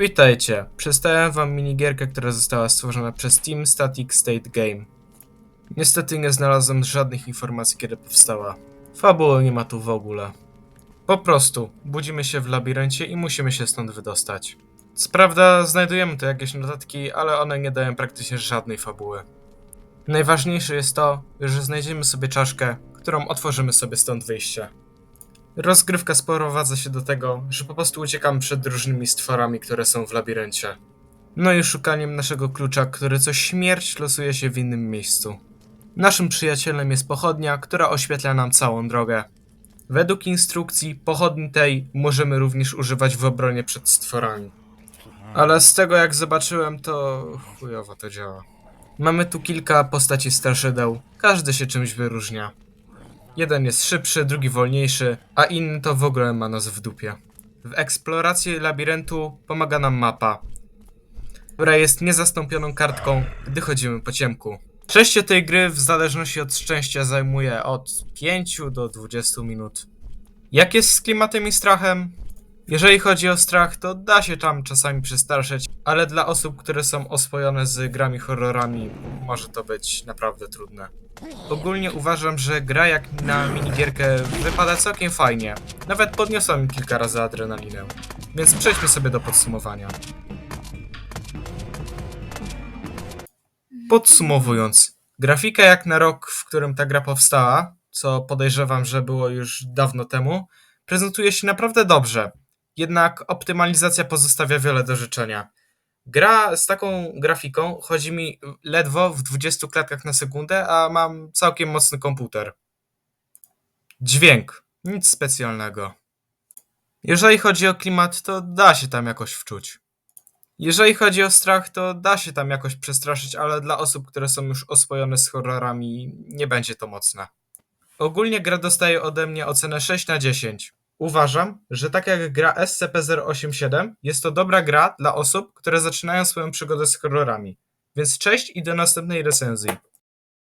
Witajcie. Przedstawiam wam minigierkę, która została stworzona przez Team Static State Game. Niestety nie znalazłem żadnych informacji, kiedy powstała. Fabuły nie ma tu w ogóle. Po prostu, budzimy się w labiryncie i musimy się stąd wydostać. Co prawda, znajdujemy tu jakieś notatki, ale one nie dają praktycznie żadnej fabuły. Najważniejsze jest to, że znajdziemy sobie czaszkę, którą otworzymy sobie stąd wyjście. Rozgrywka sprowadza się do tego, że po prostu uciekamy przed różnymi stworami, które są w labiryncie. No i szukaniem naszego klucza, który co śmierć losuje się w innym miejscu. Naszym przyjacielem jest pochodnia, która oświetla nam całą drogę. Według instrukcji, pochodni tej możemy również używać w obronie przed stworami. Ale z tego jak zobaczyłem, to chujowo to działa. Mamy tu kilka postaci straszydeł, każdy się czymś wyróżnia. Jeden jest szybszy, drugi wolniejszy, a inny to w ogóle ma nas w dupie. W eksploracji labiryntu pomaga nam mapa, która jest niezastąpioną kartką, gdy chodzimy po ciemku. Przejście tej gry w zależności od szczęścia zajmuje od 5 do 20 minut. Jak jest z klimatem i strachem? Jeżeli chodzi o strach, to da się tam czasami przestraszyć, ale dla osób, które są oswojone z grami horrorami, może to być naprawdę trudne. Ogólnie uważam, że gra jak na minigierkę wypada całkiem fajnie. Nawet podniosła mi kilka razy adrenalinę. Więc przejdźmy sobie do podsumowania. Podsumowując, grafika jak na rok, w którym ta gra powstała, co podejrzewam, że było już dawno temu, prezentuje się naprawdę dobrze. Jednak optymalizacja pozostawia wiele do życzenia. Gra z taką grafiką chodzi mi ledwo w 20 klatkach na sekundę, a mam całkiem mocny komputer. Dźwięk. Nic specjalnego. Jeżeli chodzi o klimat, to da się tam jakoś wczuć. Jeżeli chodzi o strach, to da się tam jakoś przestraszyć, ale dla osób, które są już oswojone z horrorami, nie będzie to mocne. Ogólnie gra dostaje ode mnie ocenę 6 na 10. Uważam, że tak jak gra SCP-087, jest to dobra gra dla osób, które zaczynają swoją przygodę z horrorami. Więc cześć i do następnej recenzji.